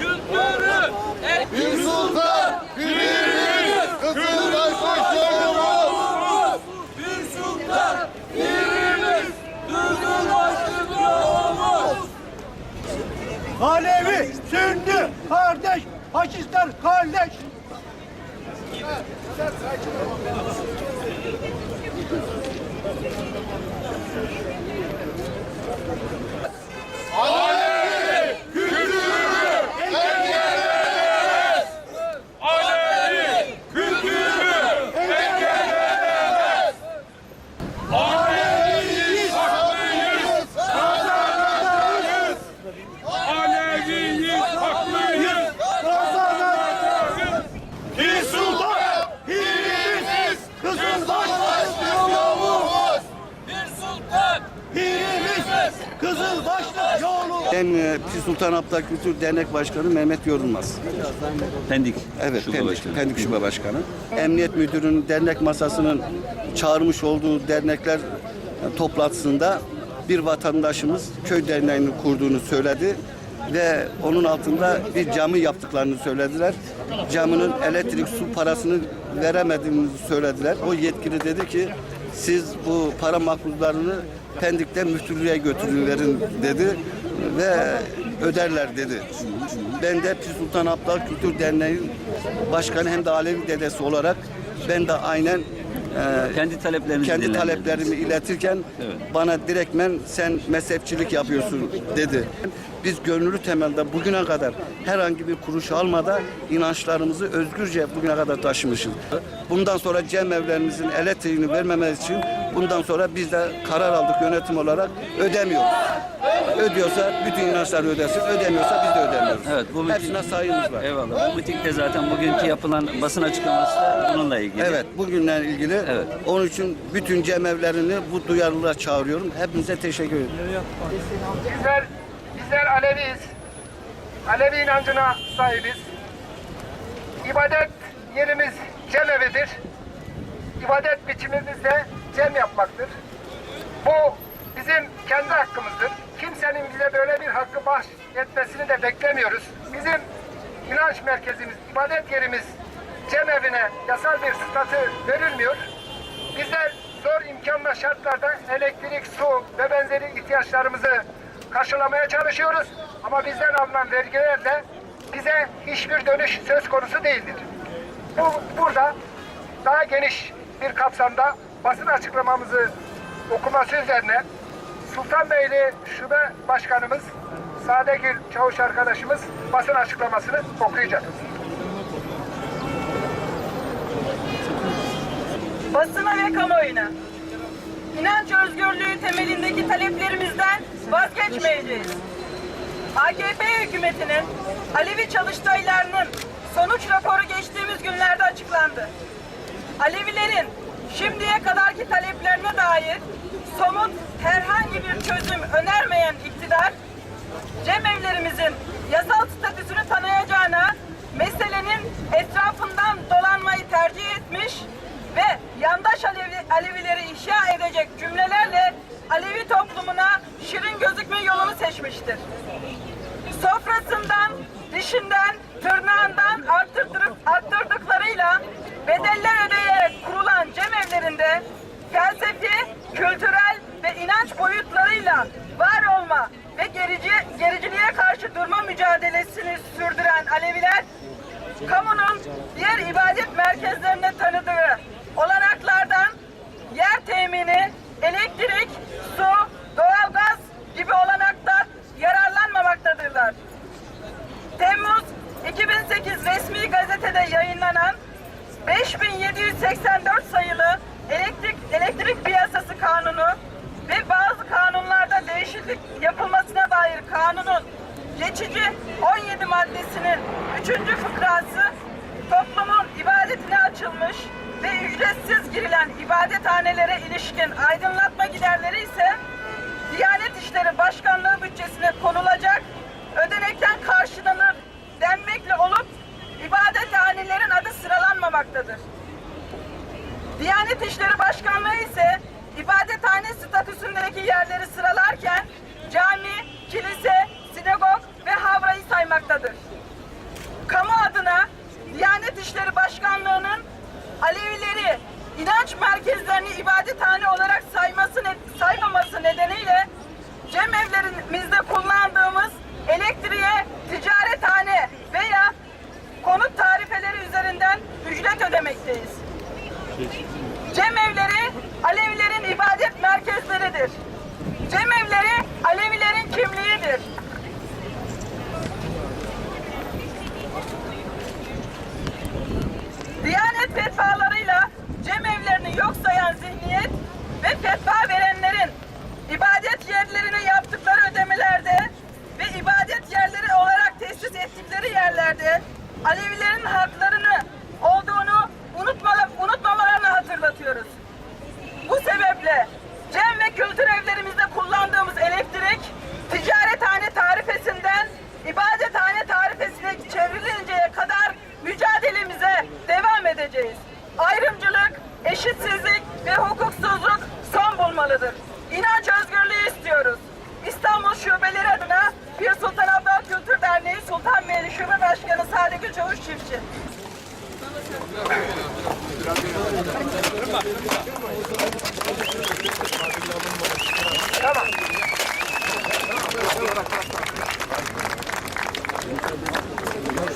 kültürü, bir sultan, birimiz, kızılbaş başkanımız. Bir sultan, birimiz, kızılbaş başkanımız. Alevi, Sünni, kardeş, faşistler kardeş. Allah! Ben e, Pir Sultan Abdal Kültür Dernek Başkanı Mehmet Yorulmaz. Pendik. Evet, Şube Pendik, Başkanı. Pendik Şube Başkanı. Emniyet Müdürü'nün dernek masasının çağırmış olduğu dernekler e, toplantısında bir vatandaşımız köy derneğini kurduğunu söyledi ve onun altında bir cami yaptıklarını söylediler. Camının elektrik su parasını veremediğimizi söylediler. O yetkili dedi ki siz bu para makbuzlarını Pendik'ten müftülüğe götürün verin dedi ve öderler dedi. Ben de Pir Sultan Abdal Kültür Derneği Başkanı hem de Alevi dedesi olarak ben de aynen e, Kendi taleplerinizi kendi taleplerimi iletirken Evet. bana direktmen sen mezhepçilik yapıyorsun dedi. Biz gönüllü temelde bugüne kadar herhangi bir kuruş almadan inançlarımızı özgürce bugüne kadar taşımışız. Bundan sonra cemevlerimizin elektriğini vermemesi için bundan sonra biz de karar aldık yönetim olarak ödemiyoruz. Ödüyorsa bütün inançları ödesin, ödemiyorsa biz de ödemiyoruz. Evet, bu miting- Hepsine sayımız var. Eyvallah. Bu mitingde zaten bugünkü yapılan basın açıklaması da bununla ilgili. Evet, bugünle ilgili. Evet. Onun için bütün cemevlerini bu duyarlılığa çağırıyorum. Hepinize teşekkür ederim. Bizler, bizler Aleviyiz. Alevi inancına sahibiz. İbadet yerimiz cemevidir. İbadet biçimimiz de cem yapmaktır. Bu bizim kendi hakkımızdır. Kimsenin bize böyle bir hakkı bahş etmesini de beklemiyoruz. Bizim inanç merkezimiz, ibadet yerimiz cemevine yasal bir statü verilmiyor. Bizler zor imkanla şartlarda elektrik, su ve benzeri ihtiyaçlarımızı karşılamaya çalışıyoruz. Ama bizden alınan vergilerle bize hiçbir dönüş söz konusu değildir. Bu, burada daha geniş bir kapsamda basın açıklamamızı okuması üzerine Sultanbeyli Şube Başkanımız Sadegül Çavuş arkadaşımız basın açıklamasını okuyacak. basına ve kamuoyuna inanç özgürlüğü temelindeki taleplerimizden vazgeçmeyeceğiz. AKP hükümetinin Alevi çalıştaylarının sonuç raporu geçtiğimiz günlerde açıklandı. Alevilerin şimdiye kadarki taleplerine dair somut herhangi bir çözüm önermeyen iktidar, cemevlerimizin yasal statüsünü tanıyacağına meselenin etrafından dolanmayı tercih etmiş ve yandaş Alevi, Alevileri inşa edecek cümlelerle Alevi toplumuna şirin gözükme yolunu seçmiştir. Sofrasından, dişinden, tırnağından arttırdık, arttırdıklarıyla bedeller kurulan cemevlerinde felsefi, kültürel ve inanç boyutlarıyla var olma ve gerici, gericiliğe karşı durma mücadelesini sürdüren Aleviler, kamunun diğer ibadet merkezlerine tanıdığı kanunun geçici 17 maddesinin 3. fıkrası toplumun ibadetine açılmış ve ücretsiz girilen ibadethanelere ilişkin aydınlatma giderleri ise Diyanet İşleri Başkanlığı bütçesine konulacak ödenekten karşılanır denmekle olup ibadethanelerin adı sıralanmamaktadır. Diyanet İşleri Başkanlığı ise ibadethane statüsündeki yerleri sıralarken cami, kilise, sinagog ve havrayı saymaktadır. Kamu adına Diyanet İşleri Başkanlığı'nın Alevileri inanç merkezlerini ibadethane olarak sayması saymaması nedeniyle cemevlerimizde eylemlerde Alevilerin haklarını olduğunu unutma, unutmamalarını hatırlatıyoruz. Bu sebeple cem ve kültür evlerimizde kullandığımız elektrik ticarethane tarifesinden ibadethane tarifesine çevrilinceye kadar mücadelemize devam edeceğiz. Ayrımcılık, eşitsizlik ve hukuksuzluk son bulmalıdır. İnanç özgürlüğü istiyoruz. İstanbul Şubeleri adına Bir Sultan Abdal Kültür Derneği Sultanbeyli Şube Başkanı Sade Gül Çavuş Çiftçi.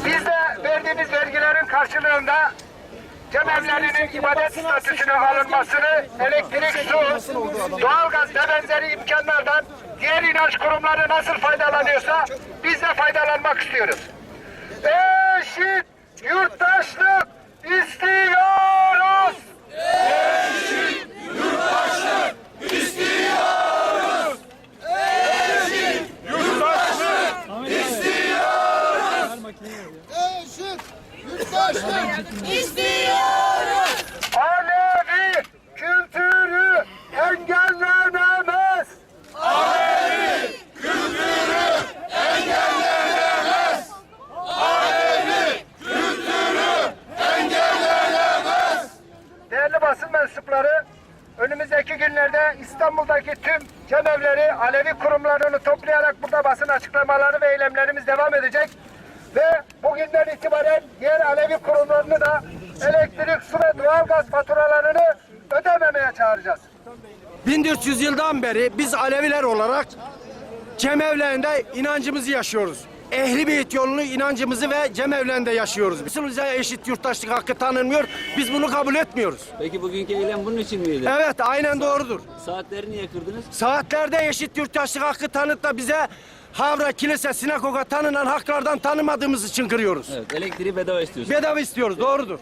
Biz de verdiğimiz vergilerin karşılığında cemevlerinin ibadet statüsüne alınmasını, elektrik, su, doğalgaz ve benzeri imkanlardan diğer inanç kurumları nasıl faydalanıyorsa biz de faydalanmak istiyoruz. Eşit yurttaşlık istiyoruz. Alevi kültürü engellenemez. Değerli basın mensupları, önümüzdeki günlerde İstanbul'daki tüm cemevleri, Alevi kurumlarını toplayarak burada basın açıklamaları ve eylemlerimiz devam edecek. Ve bugünden itibaren diğer Alevi kurumlarını da elektrik, su ve doğalgaz faturalarını ödememeye çağıracağız. 1400 yıldan beri biz Aleviler olarak cemevlerinde inancımızı yaşıyoruz. Ehli Beyt yolunu inancımızı ve cemevlerinde yaşıyoruz. Nasıl bize eşit yurttaşlık hakkı tanınmıyor? Biz bunu kabul etmiyoruz. Peki bugünkü eylem bunun için miydi? Evet aynen doğrudur. Saatleri niye kırdınız? Saatlerde eşit yurttaşlık hakkı tanıt da bize Havra, kilise, sinagoga tanınan haklardan tanımadığımız için kırıyoruz. Evet, elektriği bedava istiyorsunuz. Bedava istiyoruz doğrudur.